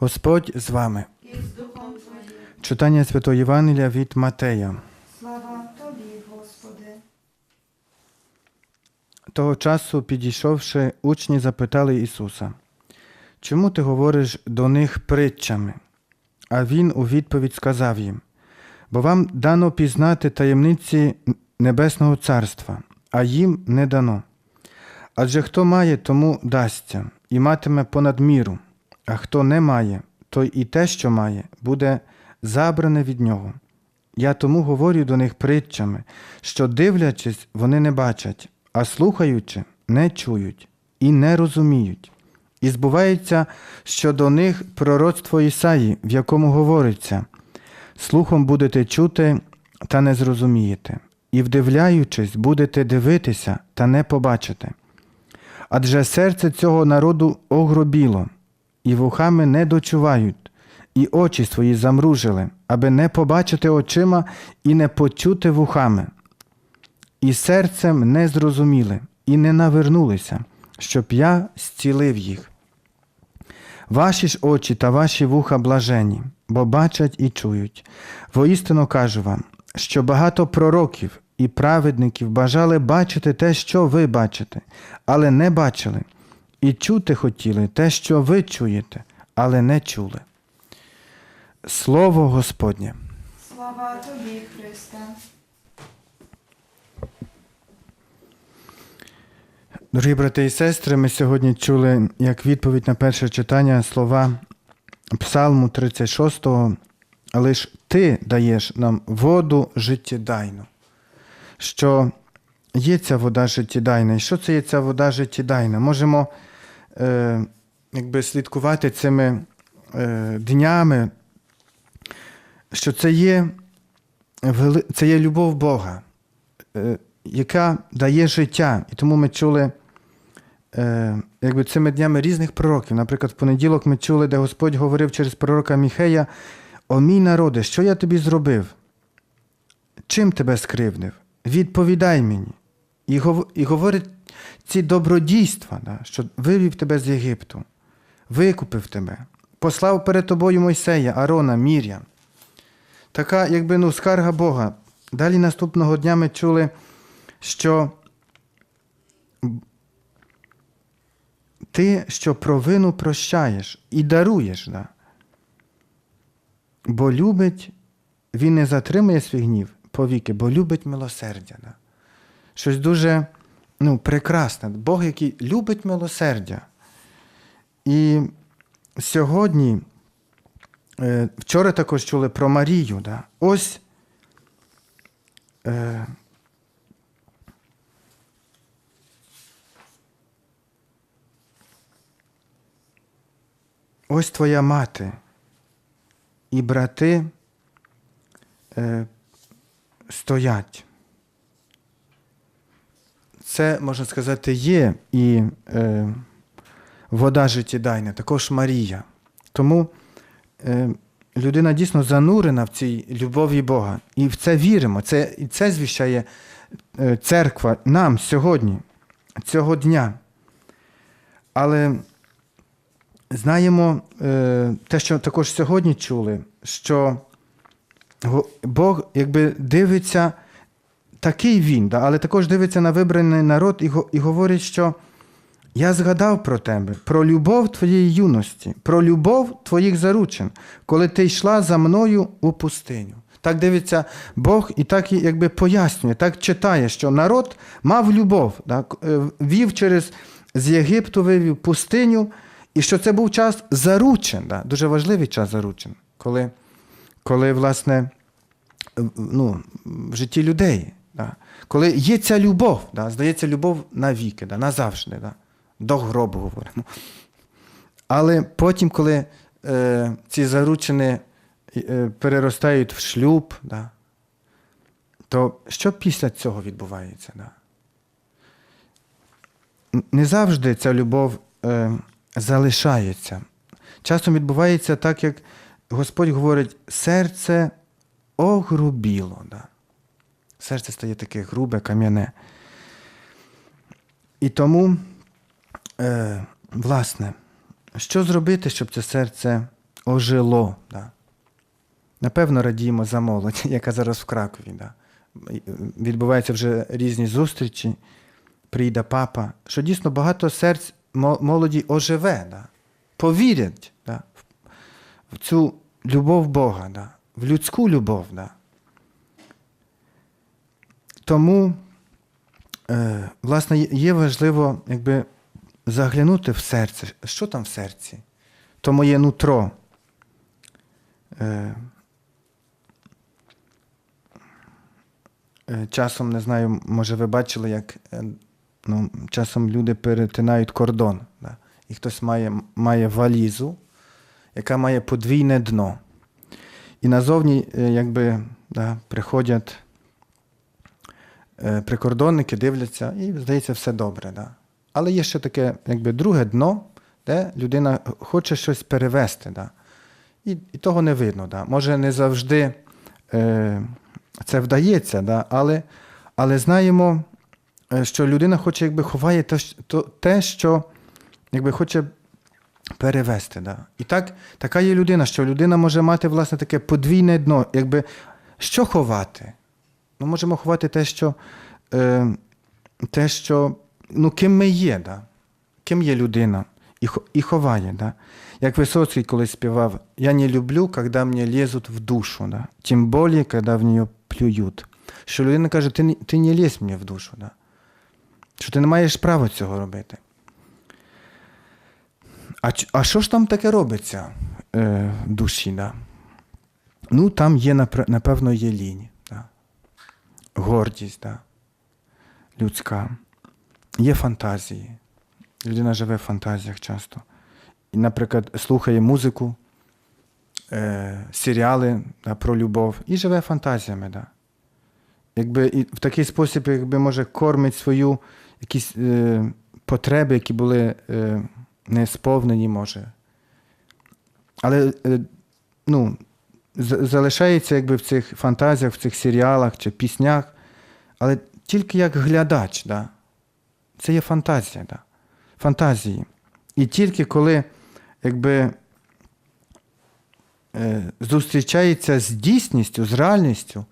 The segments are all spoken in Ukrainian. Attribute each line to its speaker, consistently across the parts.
Speaker 1: Господь з вами. Читання Святого Євангелія від Матея.
Speaker 2: Слава Тобі, Господи.
Speaker 1: Того часу, підійшовши, учні запитали Ісуса, чому ти говориш до них притчами? А Він у відповідь сказав їм, бо вам дано пізнати таємниці Небесного Царства, а їм не дано. Адже хто має, тому дасться, і матиме понад міру, а хто не має, той і те, що має, буде забране від нього. Я тому говорю до них притчами, що дивлячись, вони не бачать, а слухаючи, не чують і не розуміють. І збувається, що до них пророцтво Ісаї, в якому говориться: слухом будете чути та не зрозумієте, і вдивляючись, будете дивитися та не побачите. Адже серце цього народу огробіло, і вухами не дочувають, і очі свої замружили, аби не побачити очима і не почути вухами, і серцем не зрозуміли, і не навернулися, щоб я зцілив їх. Ваші ж очі та ваші вуха блажені, бо бачать і чують. Воістину кажу вам, що багато пророків і праведників бажали бачити те, що ви бачите, але не бачили, і чути хотіли те, що ви чуєте, але не чули. Слово Господнє.
Speaker 2: Слава Тобі, Христе.
Speaker 1: Дорогі брати і сестри, ми сьогодні чули як відповідь на перше читання слова Псалму 36, лиш ти даєш нам воду життєдайну. Що є ця вода життєдайна. І що це є ця вода життєдайна? Можемо е, якби слідкувати цими е, днями, що це є, це є любов Бога. Е, яка дає життя. І тому ми чули е, якби цими днями різних пророків. Наприклад, в понеділок ми чули, де Господь говорив через пророка Міхея: О мій народе, що я тобі зробив? Чим тебе скривдив? Відповідай мені. І говорить ці добродійства, да, що вивів тебе з Єгипту, викупив тебе, послав перед тобою Мойсея, Арона, Мір'я. Така, якби ну, скарга Бога. Далі наступного дня ми чули, що ти, що провину прощаєш і даруєш, да? бо любить, він не затримує свій гнів повіки, бо любить милосердя. Да? Щось дуже ну, прекрасне. Бог, який любить милосердя. І сьогодні, е, вчора також чули про Марію. Да? Ось. Е, Ось твоя мати і брати е, стоять. Це, можна сказати, є і е, вода життєдайна, також Марія. Тому е, людина дійсно занурена в цій любові Бога. І в це віримо. Це, і це звіщає е, церква нам сьогодні, цього дня. Але знаємо е, те, що також сьогодні чули, що Бог якби дивиться, такий він, да, але також дивиться на вибраний народ і, і говорить, що я згадав про тебе, про любов твоєї юності, про любов твоїх заручин, коли ти йшла за мною у пустиню. Так дивиться Бог і так якби пояснює, так читає, що народ мав любов, так, е, вів через з Єгипту вивів пустиню, і що це був час заручин, да, дуже важливий час заручин, коли, коли власне, ну, в житті людей, коли є ця любов, да, здається, любов навіки, да, назавжди, да, до гробу говоримо. Але потім, коли е, ці заручини е, переростають в шлюб, да, то що після цього відбувається? Да? Не завжди ця любов е, залишається. Часом відбувається так, як Господь говорить, серце огрубіло. Да? Серце стає таке грубе, кам'яне. І тому, е, власне, що зробити, щоб це серце ожило. Да. Напевно, радіємо за молодь, яка зараз в Кракові. Да. Відбуваються вже різні зустрічі, прийде папа, що дійсно багато серць молоді оживе, да. повірять да, в- цю любов Бога, да, в людську любов. Да. Тому, е, власне, є- важливо якби, заглянути в серце. Що там в серці? То моє нутро. Е, е, часом, не знаю, може, ви бачили, як ну, часом люди перетинають кордон. Да? І хтось має, має валізу, яка має подвійне дно. І назовні, якби, да, приходять прикордонники, дивляться, і здається, все добре. Да? Але є ще таке, якби друге дно, де людина хоче щось перевести. Да? І, і того не видно. Да? Може, не завжди е, це вдається, да? але, але знаємо, е, що людина хоче, якби ховає те, те що якби хоче перевести. Да? І так, така є людина, що людина може мати власне таке подвійне дно, якби що ховати? Ми можемо ховати те, що, е, те, що ну, ким ми є, да? ким є людина, і, і ховає. Да? Як Висоцький колись співав, я не люблю, коли мені лізуть в душу, да? тим більше, коли в нее плюють. Що людина каже, ти, ти не лізь мені в душу, да? що ти не маєш права цього робити. А, а що ж там таке робиться е, в душі? Да? Ну, там є, напевно, є лінь? Гордість да? людська, є фантазії. Людина живе в фантазіях часто. І, наприклад, слухає музику, е, серіали да, про любов і живе фантазіями. Да? Якби, і в такий спосіб, якби може кормить свою якісь е, потреби, які були е, не сповнені, може. Але е, ну, залишається якби в цих фантазіях, в цих серіалах чи піснях, але тільки як глядач. Да? Це є фантазія. Да? Фантазії. І тільки коли якби, е, зустрічається з дійсністю, з реальністю,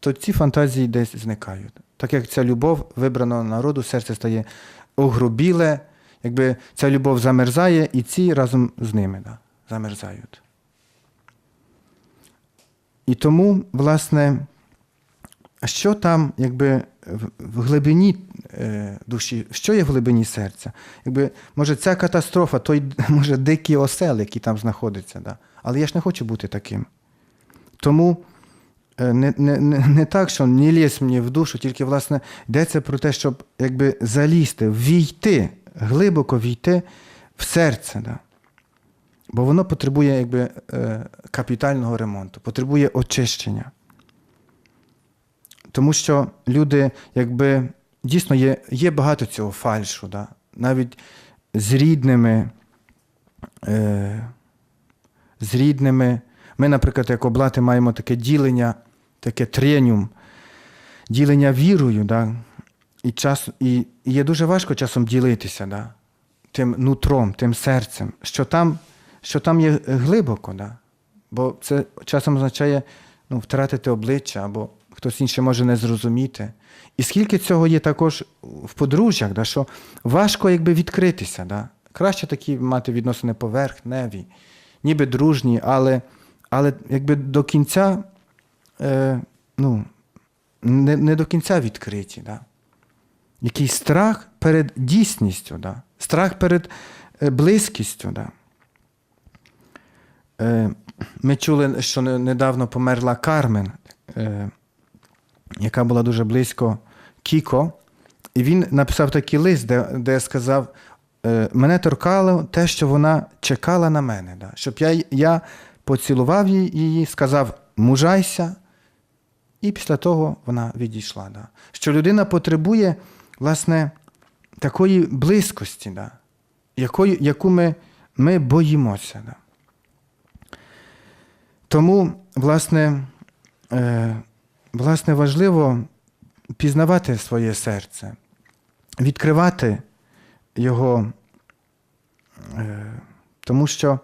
Speaker 1: то ці фантазії десь зникають. Так як ця любов вибраного народу, серце стає огрубіле, якби ця любов замерзає, і ці разом з ними да, замерзають. І тому, власне, що там, якби в, глибині е, душі, що є в глибині серця? Якби, може, ця катастрофа, той може дикий осел, який там знаходиться, да? але я ж не хочу бути таким. Тому е, не, не, не, не так, що не лізь мені в душу, тільки власне йдеться про те, щоб якби залізти, війти, глибоко війти в серце. Да? Бо воно потребує якби, е, капітального ремонту, потребує очищення. Тому що люди, якби дійсно є, є багато цього фальшу, да? навіть з рідними, е, з рідними. Ми, наприклад, як облати маємо таке ділення, таке тренюм, ділення вірою, да? і, час, і, і є дуже важко часом ділитися да? тим нутром, тим серцем, що там, що там є глибоко. Да? Бо це часом означає ну, втратити обличчя або хтось інший може не зрозуміти. І скільки цього є також в подружжях, да, що важко якби відкритися. Да? Краще такі мати відносини поверхневі, ніби дружні, але, але якби до кінця, е, ну, не, не до кінця відкриті. Да? Якийсь страх перед дійсністю, да? страх перед е, близькістю. Да? Е, Ми чули, що недавно померла Кармен, е, яка була дуже близько Кіко. І він написав такий лист, де, де сказав: е, мене торкало те, що вона чекала на мене. Да? Щоб я, я поцілував її, сказав мужайся, і після того вона відійшла. Да? Що людина потребує, власне, такої близькості, да? якої, яку ми, ми боїмося. Да? Тому, власне, е, власне, важливо пізнавати своє серце, відкривати його, е, тому що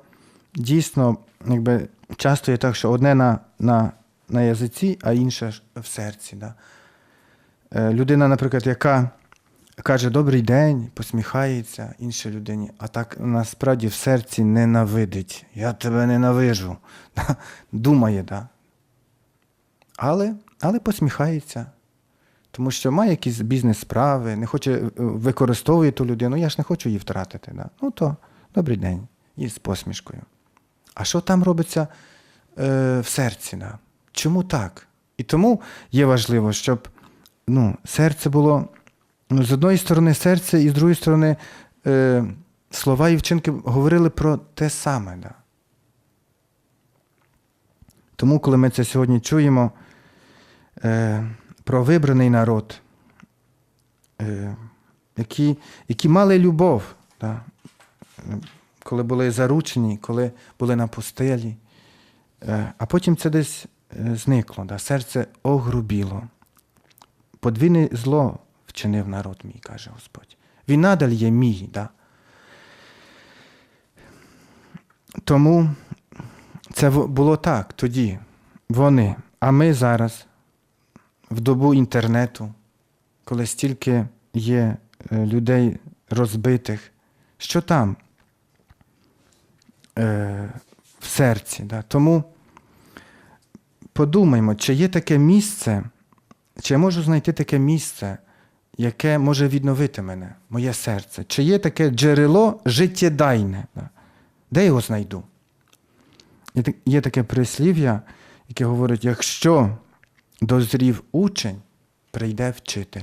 Speaker 1: дійсно якби, часто є так, що одне на, на, на язиці, а інше в серці. Да? Е, людина, наприклад, яка каже добрий день, посміхається іншій людині, а так насправді в серці ненавидить. Я тебе ненавижу. Думає, да? але, але посміхається. Тому що має якісь бізнес-справи, не хоче е, використовує ту людину, я ж не хочу її втратити. Да? Ну то добрий день, і з посмішкою. А що там робиться е, в серці? Да? Чому так? І тому є важливо, щоб ну, серце було з одної сторони серце, і з другої сторони е, слова і вчинки говорили про те саме. Да? Тому, коли ми це сьогодні чуємо е, про вибраний народ, е, які, які мали любов, да? коли були заручені, коли були на пустелі, е, а потім це десь е, зникло, да? серце огрубіло. Подвійне зло вчинив народ мій, каже Господь. Він надаль є мій. Да? Тому це було так тоді. Вони. А ми зараз, в добу інтернету, коли стільки є е, людей розбитих, що там е, в серці. Да? Тому подумаймо, чи є таке місце, чи я можу знайти таке місце, яке може відновити мене, моє серце? Чи є таке джерело життєдайне? Да? Де його знайду? Є таке прислів'я, яке говорить: якщо дозрів учень, прийде вчитель.